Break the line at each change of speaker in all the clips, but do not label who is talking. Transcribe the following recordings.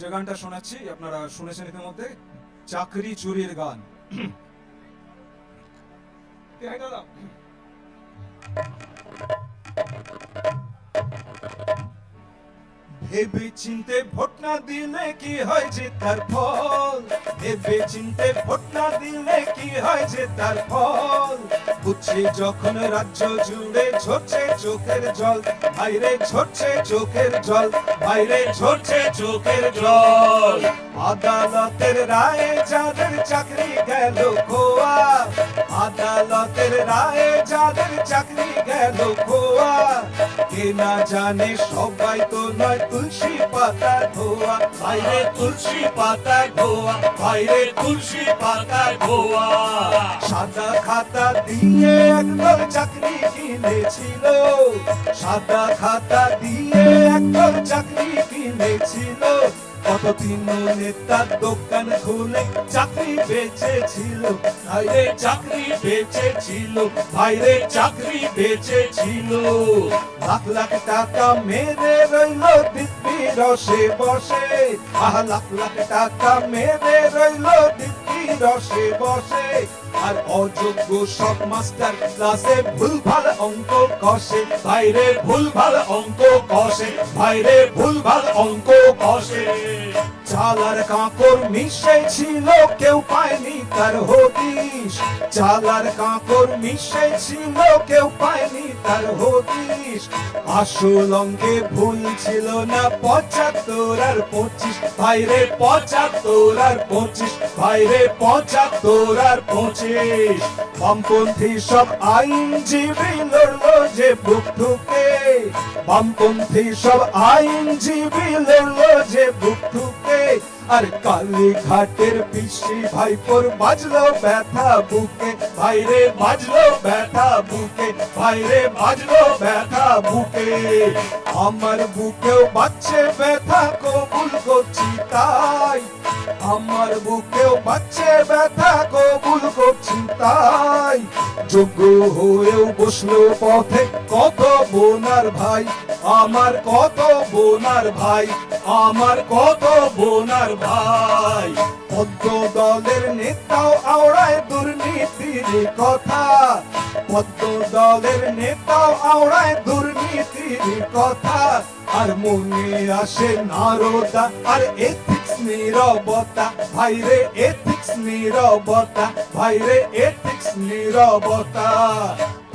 যে গানটা শোনাচ্ছি আপনারা শুনেছেন ইতিমধ্যে চাকরি চুরির গান দাদা। ভেবে চিনতে ভোট না দিলে কি হয় যে তার ফল? ভেবে চিনতে ভোট না দিলে কি হয় যে তার ফল? বুঝছি যখন রাজ্য জুড়ে ঝরছে চোখের জল, বাইরে ঝরছে চোখের জল, বাইরে ঝরছে চোখের জল। আদালতের রায়ে যাদের চাকরি গেল খোয়া, আদালতের রায়ে চাকরি গেল খোয়া কে না জানে, সবাই তো নয় তুলসী পাতা ধোয়া।
বাইরে তুলসী পাতা ধোয়া বাইরে তুলসী পাতা ধোয়া।
সাদা খাতা দিয়ে একদল চাকরি কিনেছিল। সাদা খাতা দিয়ে একদল চাকরি কতদিন নেতার দোকান খুলে চাকরি বেচেছিল
বাইরে চাকরি বেঁচেছিল বাইরে চাকরি বেঁচেছিল
লাখ লাখ টাকা মেরে রইল দিব্যি রসে। বসে। আহ, লাখ লাখ টাকা মেরে রইল দিব্যি রসে। বসে আর অযোগ্য সব মাস্টার ক্লাসে ভুলভাল অঙ্ক কষে।
বাইরে ভুলভাল অঙ্ক কষে বাইরে ভুলভাল অঙ্ক কষে।
চালার কাঁকর মিশে ছিল, কেউ পায়নি তার হদিশ। চালার কাঁকর মিশে ছিল, কেউ পায়নি তার হদিশ। আসল অঙ্কে ভুল ছিল না, পঁচাত্তর আর পঁচিশ।
বাইরে পঁচাত্তর আর পঁচিশ। বাইরে পঁচাত্তর আর পঁচিশ।
বামপন্থী সব আইনজীবী লড়লো যে বুক ঠুকে বামপন্থী সব আইনজীবী লড়লো যে বুক ঠুকে আর কালী ঘাটের পিসি ভাইপোর বাজলো ব্যথা বুকে।
বাইরে বাজলো ব্যথা বুকে বাইরে বাজলো ব্যথা বুকে।
আমার বুকেও বাচ্চে ব্যথা, কবুল করছি তাই। আমার বুকেও বাচ্চে ব্যথা, কবুল করছি তাই। যোগ্য হয়েও বসল পথে কত বোনার ভাই।
আমার কত বোনার ভাই, আমার কত বোনার ভাই।
পদ্ম দলের নেতাও আওড়ায় দুর্নীতির কথা। পদ্ম দলের নেতাও আওড়ায় দুর্নীতির কথা। আর মনে আসে নারদা, আর এথিক্স নীরবতা। ভাইরে এথিক্স নীরবতা, ভাইরে এথিক্স নীরবতা।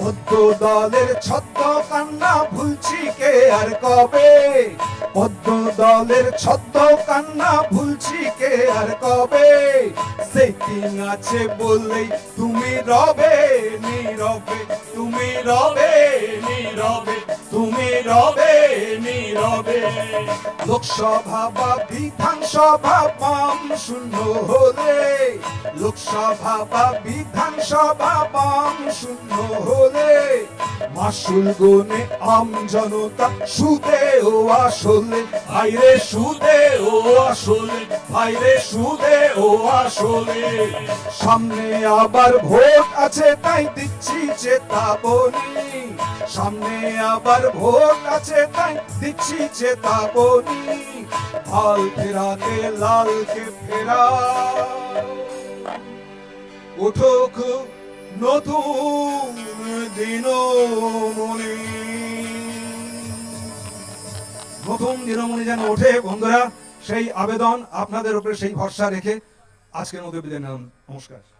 পদ্ম দলের ছদ্ম কান্না ভুলছি কে আর কবে? পদ্ম দলের ছদ্ম কান্না ভুলছি কে আর কবে? সেটিং আছে বললেই তুমি রবে, নীরবে,
তুমি রবে, নীরবে। তুমি রবে নীরবে
লোকসভা বা বিধানসভা বাম শূন্য হলে। লোকসভা বা বিধানসভা বাম শূন্য হলে। মাসুল গুনে আম জনতা সুদে ও আসলে।
ভাইরে সুদে ও আসলে, ভাইরে সুদে ও আসলে।
সামনে আবার ভোট আছে, তাই দিচ্ছি চেতাবনী। সামনে আবার ভোট আছে, তাই দিচ্ছি চেতাবনী। হাল ফেরাতে লালকে ফেরা। উঠুক নতুন দিনমণি নতুন দিনমণি যেন ওঠে, বন্ধুরা, সেই আবেদন আপনাদের উপরে সেই ভরসা রেখে আজকের মতো বিদায় নিলাম। নমস্কার।